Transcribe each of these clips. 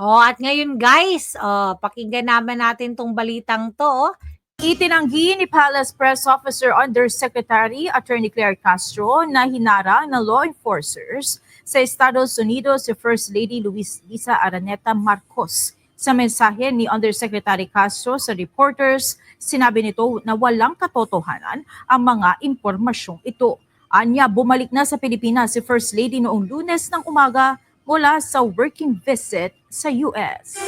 Oh, at ngayon guys, oh, pakinggan naman natin tong balitang to. oh. Itinanggi ni Palace Press Officer Undersecretary Attorney Claire Castro na hinarang ng law enforcers sa Estados Unidos si First Lady Luis Lisa Araneta Marcos. Sa mensahe ni Undersecretary Castro sa reporters, sinabi nito na walang katotohanan ang mga impormasyong ito. Anya, bumalik na sa Pilipinas si First Lady noong lunes ng umaga mula sa working visit sa US.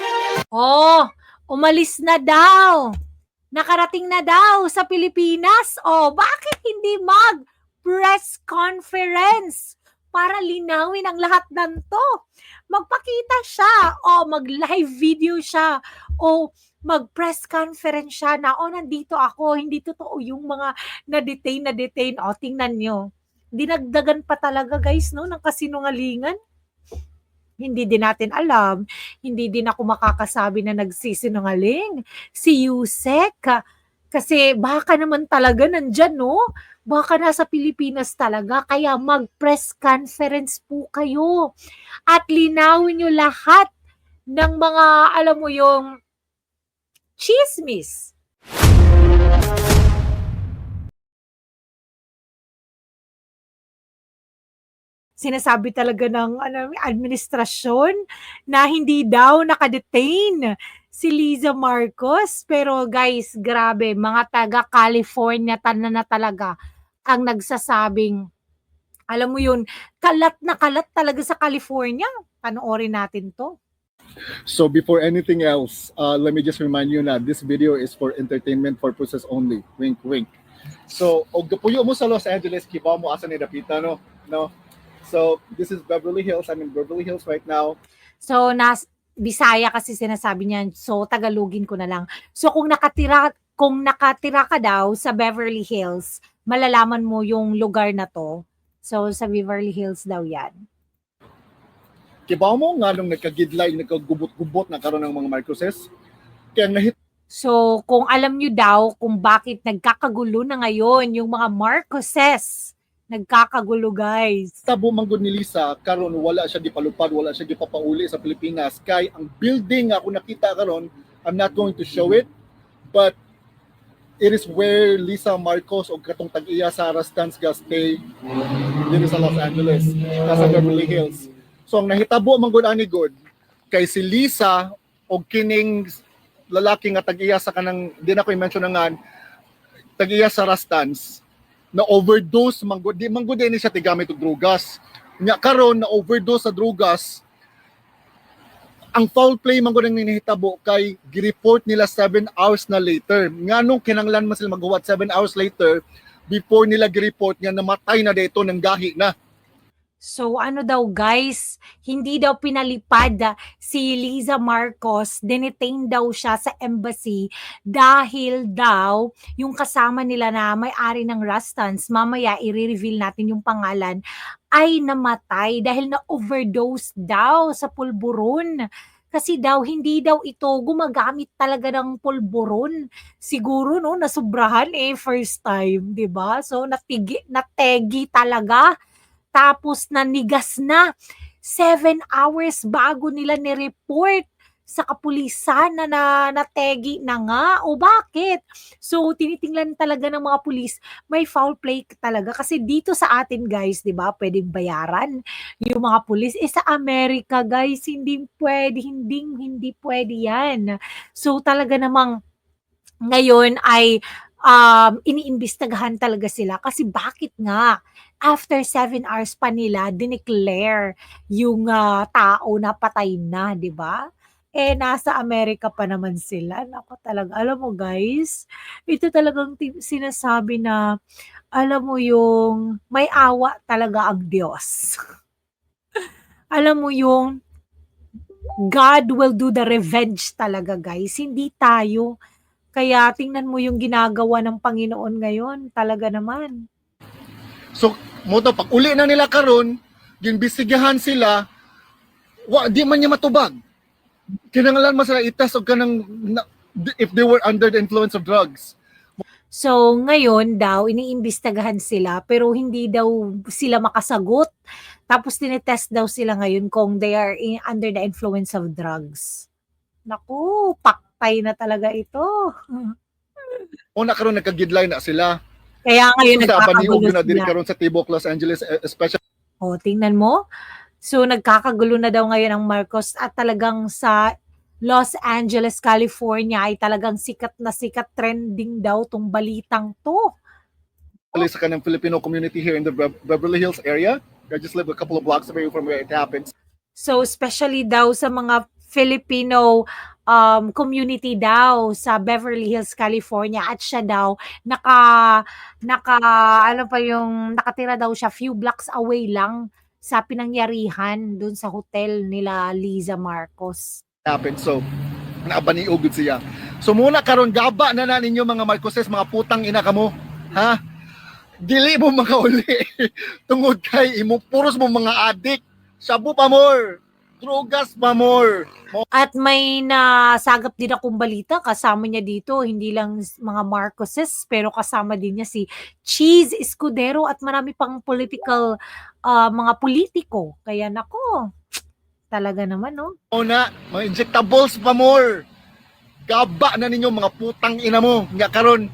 Oh, umalis na daw. Nakarating na daw sa Pilipinas. Oh, bakit hindi mag press conference para linawin ang lahat ng to? Magpakita siya o mag-live video siya o mag-press conference siya na, oh, nandito ako, hindi totoo yung mga na-detain, na-detain. O, tingnan nyo. Dinagdagan pa talaga, guys, no, ng kasinungalingan. Hindi din natin alam. Hindi din ako makakasabi na nagsisinungaling. Si Yusek, ka- kasi baka naman talaga nandyan, no? Baka nasa Pilipinas talaga. Kaya mag-press conference po kayo. At linawin nyo lahat ng mga, alam mo yung, chismis. Sinasabi talaga ng ano, administrasyon na hindi daw nakadetain si Liza Marcos. Pero guys, grabe, mga taga California tan na talaga ang nagsasabing, alam mo yun, kalat na kalat talaga sa California. Panoorin natin to. So before anything else, uh, let me just remind you na this video is for entertainment purposes only. Wink, wink. So, og puyo mo sa Los Angeles, kiba mo asa ni Dapita, no? No? So, this is Beverly Hills. I'm in Beverly Hills right now. So, nas Bisaya kasi sinasabi niya. So, Tagalogin ko na lang. So, kung nakatira kung nakatira ka daw sa Beverly Hills, malalaman mo yung lugar na to. So, sa Beverly Hills daw yan. Kiba mo nga nung nagkagidlay, nagkagubot-gubot na karon ng mga Marcoses. Kaya nahit So, kung alam nyo daw kung bakit nagkakagulo na ngayon yung mga Marcoses, nagkakagulo guys. tabo manggod ni Lisa karon wala siya gipalupad, wala siya gipapauli sa Pilipinas. Kay ang building nga ako nakita karon I'm not going to show it but it is where Lisa Marcos o katong tag-iya Sarah Stans ga stay dito sa Los Angeles sa Beverly Hills. So ang nahitabo manggod ani god kay si Lisa o kining lalaki nga tag-iya sa kanang di na i-mention nga tag-iya sa Rastans na overdose manggod di manggod ni siya tigamit og drugas. Nya karon na overdose sa drugas ang foul play man gud ang ninihitabo kay gireport nila 7 hours na later. Nganong kinanglan man sila maghuwat 7 hours later before nila gireport nga namatay na dito ng gahi na So ano daw guys, hindi daw pinalipad si Liza Marcos, denetain daw siya sa embassy dahil daw yung kasama nila na may-ari ng Rustans, mamaya i-reveal natin yung pangalan, ay namatay dahil na-overdose daw sa pulburon. Kasi daw hindi daw ito gumagamit talaga ng pulburon. Siguro no nasubrahan eh first time, 'di ba? So natigi nategi talaga tapos nanigas na. Seven hours bago nila ni-report sa kapulisan na, na nategi na nga. O bakit? So, tinitingnan talaga ng mga pulis, may foul play talaga. Kasi dito sa atin, guys, di ba, pwedeng bayaran yung mga pulis. Eh, sa Amerika, guys, hindi pwede, hindi, hindi pwede yan. So, talaga namang ngayon ay um, iniimbestagahan talaga sila kasi bakit nga after seven hours pa nila dineclare yung ah, tao na patay na, di ba? Eh, nasa Amerika pa naman sila. Naku talaga, alam mo guys, ito talagang sinasabi na, alam mo yung may awa talaga ang Diyos. alam mo yung God will do the revenge talaga guys, hindi tayo. Kaya tingnan mo yung ginagawa ng Panginoon ngayon, talaga naman. so mo to pag uli na nila karon ginbisigahan sila wa di man niya matubag kinanglan man sila itas og kanang na- if they were under the influence of drugs So ngayon daw iniimbestagahan sila pero hindi daw sila makasagot. Tapos tinetest daw sila ngayon kung they are in, under the influence of drugs. Naku, paktay na talaga ito. Una karon nagkagidlay na sila. Kaya ngayon paniog nagkakagulo na sila. karon sa Tibok, Los Angeles, eh, especially O, tingnan mo. So, nagkakagulo na daw ngayon ang Marcos at talagang sa Los Angeles, California ay talagang sikat na sikat trending daw tong balitang to. sa kanang Filipino community here in the Bev- Beverly Hills area. I just live a couple of blocks away from where it happens. So, especially daw sa mga Filipino um, community daw sa Beverly Hills, California at siya daw naka naka ano pa yung nakatira daw siya few blocks away lang sa pinangyarihan dun sa hotel nila Liza Marcos. happen. So, naabaniog gud siya. So muna karon gaba na na ninyo mga Marcoses, mga putang ina kamo. Ha? Dili mo mga uli. Tungod kay imo puros mo mga adik. Shabu pa more. Drugas pa more. At may nasagap din akong balita, kasama niya dito, hindi lang mga Marcoses, pero kasama din niya si Cheese Escudero at marami pang political, ah, mga politiko. Kaya nako, talaga naman, no? Una, mga injectables pa more. Gaba na ninyo mga putang ina mo. Nga karon.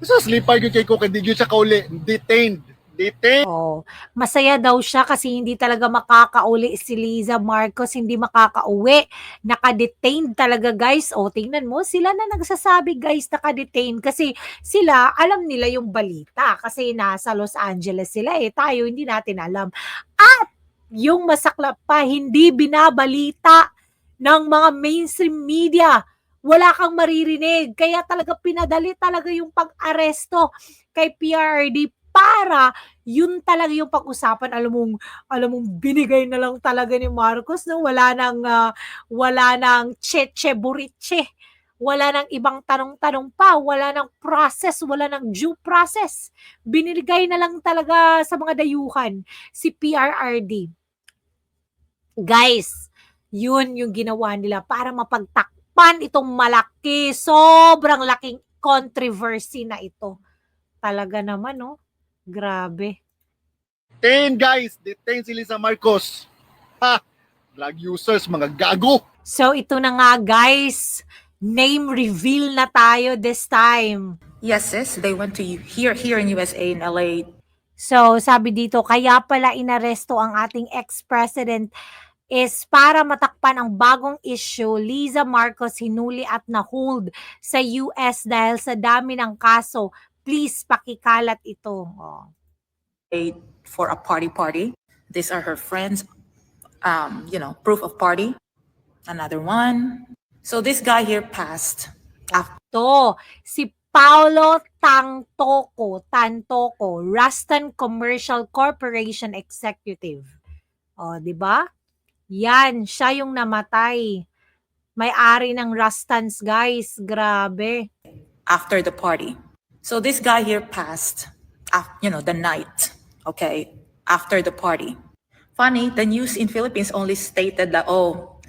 So slipay gyud kay ko kay di gyud siya kauli. Detained. Detained. Oh, masaya daw siya kasi hindi talaga makakauli si Liza Marcos, hindi makakauwi. Naka-detained talaga guys. O, tingnan mo, sila na nagsasabi guys naka-detained kasi sila alam nila yung balita kasi nasa Los Angeles sila eh. Tayo hindi natin alam. At yung masaklap pa, hindi binabalita ng mga mainstream media. Wala kang maririnig. Kaya talaga pinadali talaga yung pag-aresto kay PRD para yun talaga yung pag-usapan. Alam mong alam mong binigay na lang talaga ni Marcos no? Wala nang ah, wala nang cheche buriche. Wala nang ibang tanong-tanong pa. Wala nang process. Wala nang due process. Binigay na lang talaga sa mga dayuhan si PRRD guys yun yung ginawa nila para mapagtakpan itong malaki sobrang laking controversy na ito. Talaga naman no Grabe. Detain guys. Detain si Lisa Marcos. Ha? Drug users, mga gago. So ito na nga guys, name reveal na tayo this time. Yes, sis. They went to here, here in USA, in LA. So sabi dito, kaya pala inaresto ang ating ex-president is para matakpan ang bagong issue, Liza Marcos hinuli at na-hold sa US dahil sa dami ng kaso. Please pakikalat ito. Oh. for a party party. These are her friends. Um, you know, proof of party. Another one. So this guy here passed. After si Paulo Tangtoco, Tantoco, Rustan Commercial Corporation Executive. O, di ba? Yan, siya yung namatay. May-ari ng Rustans, guys. Grabe. after the party. So this guy here passed. you know, the night. Okay, after the party. Funny, the news in Philippines only stated that oh,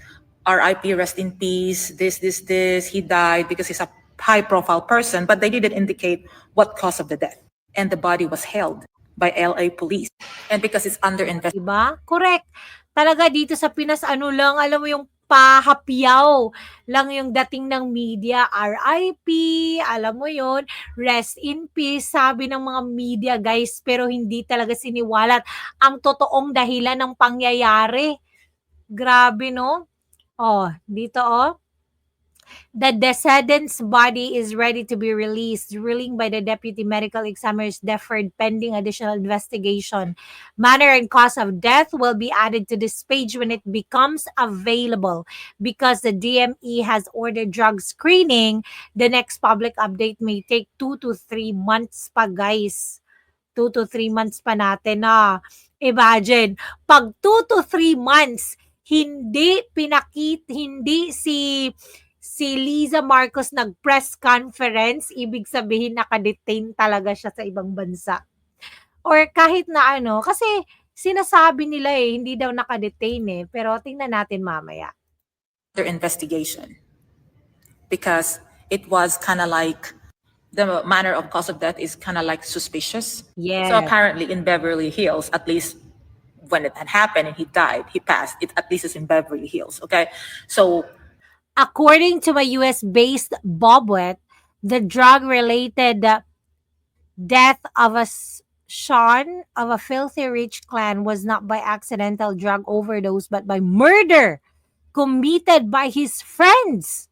R.I.P. Rest in peace. This, this, this. He died because he's a high-profile person, but they didn't indicate what cause of the death. And the body was held by L.A. police. And because it's under investigation. Diba? Correct. Talaga dito sa Pinas, ano lang, alam mo yung pahapyaw lang yung dating ng media, RIP, alam mo yon rest in peace, sabi ng mga media guys, pero hindi talaga siniwalat ang totoong dahilan ng pangyayari. Grabe no? Oh, dito oh. The decedent's body is ready to be released. Ruling by the deputy medical examiner's deferred pending additional investigation. Manner and cause of death will be added to this page when it becomes available. Because the DME has ordered drug screening, the next public update may take two to three months pa, guys. Two to three months pa natin na. Imagine, pag two to three months, hindi pinakit, hindi si si Liza Marcos nag-press conference, ibig sabihin nakadetain talaga siya sa ibang bansa. Or kahit na ano, kasi sinasabi nila eh, hindi daw nakadetain eh. Pero tingnan natin mamaya. their investigation because it was kind of like the manner of cause of death is kind of like suspicious. Yes. So apparently in Beverly Hills, at least when it had happened and he died, he passed. It at least is in Beverly Hills. Okay, so According to a US based Bobwet, the drug related uh, death of a Sean of a filthy rich clan was not by accidental drug overdose but by murder committed by his friends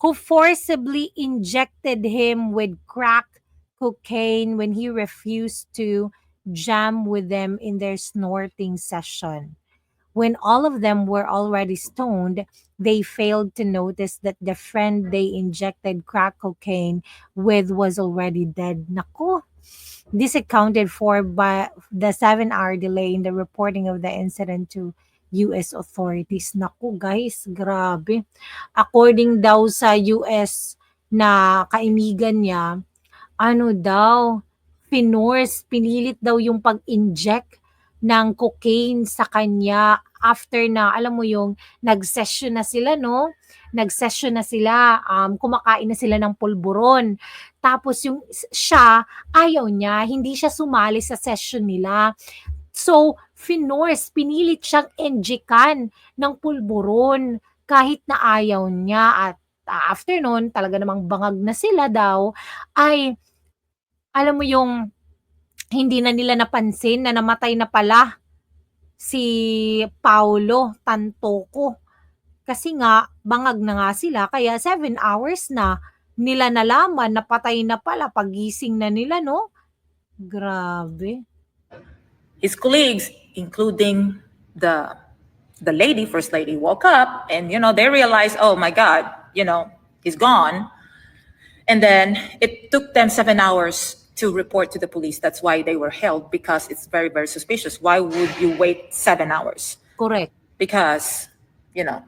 who forcibly injected him with crack cocaine when he refused to jam with them in their snorting session. When all of them were already stoned, they failed to notice that the friend they injected crack cocaine with was already dead. Naku. This accounted for by the seven hour delay in the reporting of the incident to US authorities. Naku guys, grabe. According daw sa US na kaimigan niya, ano daw, pinorse, pinilit daw yung pag-inject ng cocaine sa kanya after na, alam mo yung nag-session na sila, no? Nag-session na sila, um, kumakain na sila ng pulburon. Tapos yung siya, ayaw niya, hindi siya sumali sa session nila. So, finorce, pinilit siyang enjikan ng pulburon kahit na ayaw niya at ah, after talaga namang bangag na sila daw, ay alam mo yung hindi na nila napansin na namatay na pala si Paulo Tantoco. Kasi nga, bangag na nga sila, kaya seven hours na nila nalaman na patay na pala pagising na nila, no? Grabe. his colleagues, including the the lady, first lady, woke up and you know they realized, oh my God, you know he's gone, and then it took them seven hours to report to the police. That's why they were held because it's very very suspicious. Why would you wait seven hours? Correct. Because you know,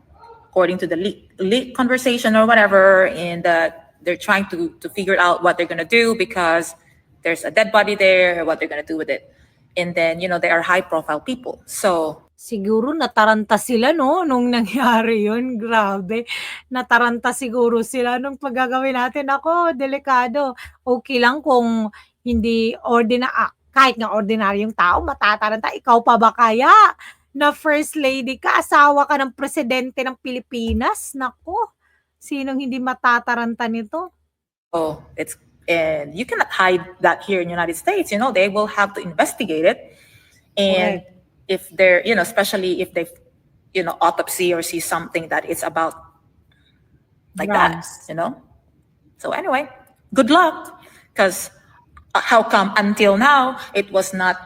according to the leak, leak conversation or whatever, and uh, they're trying to to figure out what they're gonna do because there's a dead body there, what they're gonna do with it. And then, you know, they are high profile people. So Siguro nataranta sila, no? Nung nangyari yun. Grabe. Nataranta siguro sila nung paggagawin natin. Ako, delikado. Okay lang kung hindi ordina ah, kahit nga ordinaryong tao, matataranta. Ikaw pa ba kaya? Na first lady ka, asawa ka ng presidente ng Pilipinas? Nako, sinong hindi matataranta nito? oh, it's and you cannot hide that here in United States. You know, they will have to investigate it. And if they're, you know, especially if they, you know, autopsy or see something that is about like that, you know. So anyway, good luck, because uh, how come until now it was not?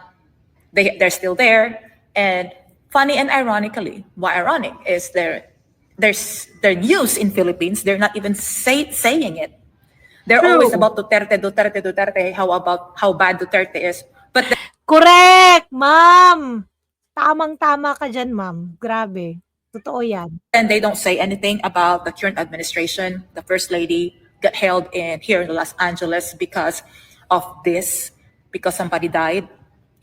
They they're still there, and funny and ironically, why ironic is there? There's their news in Philippines. They're not even say, saying it. They're True. always about Duterte, Duterte, Duterte. How about how bad Duterte is? But Correct, ma'am! Tamang-tama ka dyan, ma'am. Grabe. Totoo yan. then they don't say anything about the current administration. The first lady got held in here in Los Angeles because of this, because somebody died.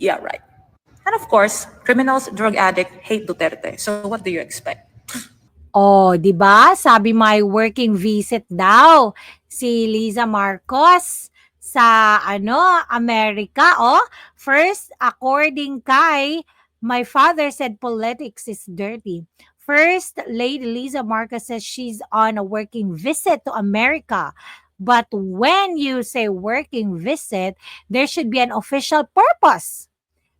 Yeah, right. And of course, criminals, drug addict hate Duterte. So what do you expect? Oh, 'di ba? Sabi may working visit daw si Liza Marcos sa ano, Amerika, oh. First, according kay my father said politics is dirty. First, Lady Liza Marcos says she's on a working visit to America. But when you say working visit, there should be an official purpose.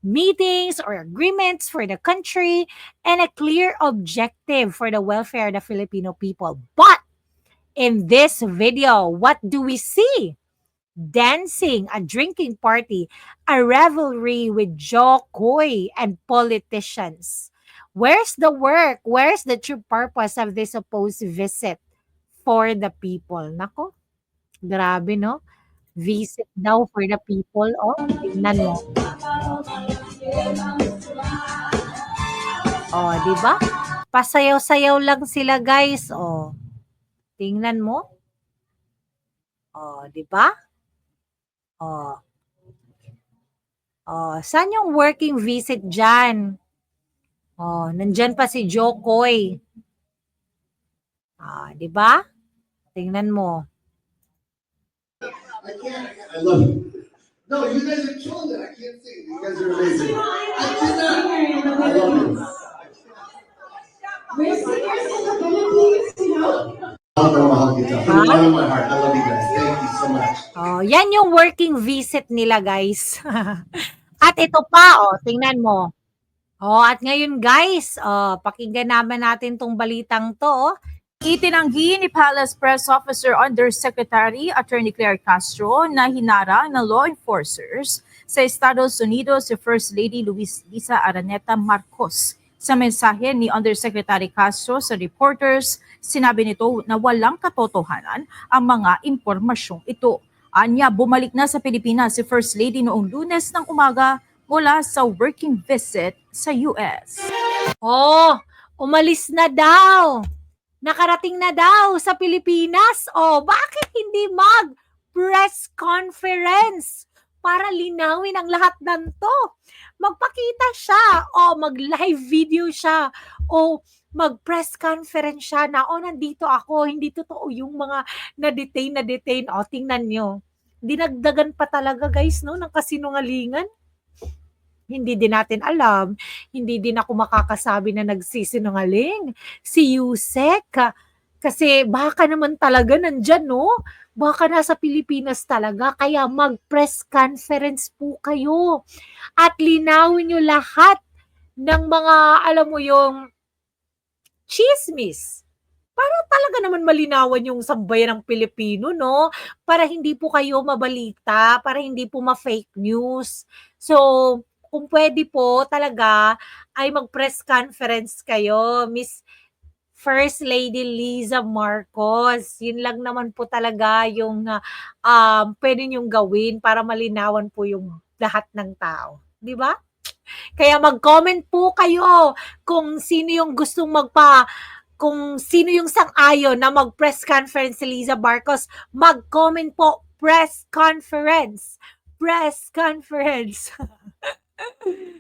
Meetings or agreements for the country and a clear objective for the welfare of the Filipino people. But in this video, what do we see? Dancing, a drinking party, a revelry with Joe Coy and politicians. Where's the work? Where's the true purpose of this supposed visit for the people? Nako, grabe no? Visit daw for the people. Oh, tingnan mo. Oh, di ba? Pasayaw-sayaw lang sila, guys. Oh. Tingnan mo. Oh, di ba? Oh. Oh, saan yung working visit dyan? Oh, nandyan pa si Jokoy. Ah, di ba? Tingnan mo. I love you. No, you guys are killing it. I can't say it. You guys are amazing. I cannot. I love you. We're seniors in the Philippines, you know? Mahal na mahal kita. From the bottom of my heart, I love you guys. Thank you so much. Oh, yan yung working visit nila, guys. at ito pa, oh, tingnan mo. Oh, at ngayon, guys, oh, pakinggan naman natin tong balitang to, oh. Itinanggi ni Palace Press Officer Undersecretary Attorney Claire Castro na hinarang ng law enforcers sa Estados Unidos si First Lady Luis Lisa Araneta Marcos. Sa mensahe ni Undersecretary Castro sa reporters, sinabi nito na walang katotohanan ang mga impormasyong ito. Anya, bumalik na sa Pilipinas si First Lady noong lunes ng umaga mula sa working visit sa US. Oh, umalis na daw. Nakarating na daw sa Pilipinas. Oh, bakit hindi mag press conference para linawin ang lahat ng to? Magpakita siya o mag-live video siya o mag-press conference siya na, oh, nandito ako, hindi totoo yung mga na-detain, na-detain. O, tingnan nyo. Dinagdagan pa talaga, guys, no, ng kasinungalingan hindi din natin alam, hindi din ako makakasabi na nagsisinungaling. Si Yusek, kasi baka naman talaga nandyan, no? Baka nasa Pilipinas talaga, kaya mag-press conference po kayo. At linawin nyo lahat ng mga, alam mo yung, chismis. Para talaga naman malinawan yung sambayan ng Pilipino, no? Para hindi po kayo mabalita, para hindi po ma-fake news. So, kung pwede po talaga ay mag-press conference kayo, Miss First Lady Liza Marcos. Yun lang naman po talaga yung um, pwede niyong gawin para malinawan po yung lahat ng tao. Di ba? Kaya mag-comment po kayo kung sino yung gustong magpa kung sino yung sang-ayon na mag-press conference si Liza Marcos, mag-comment po press conference. Press conference.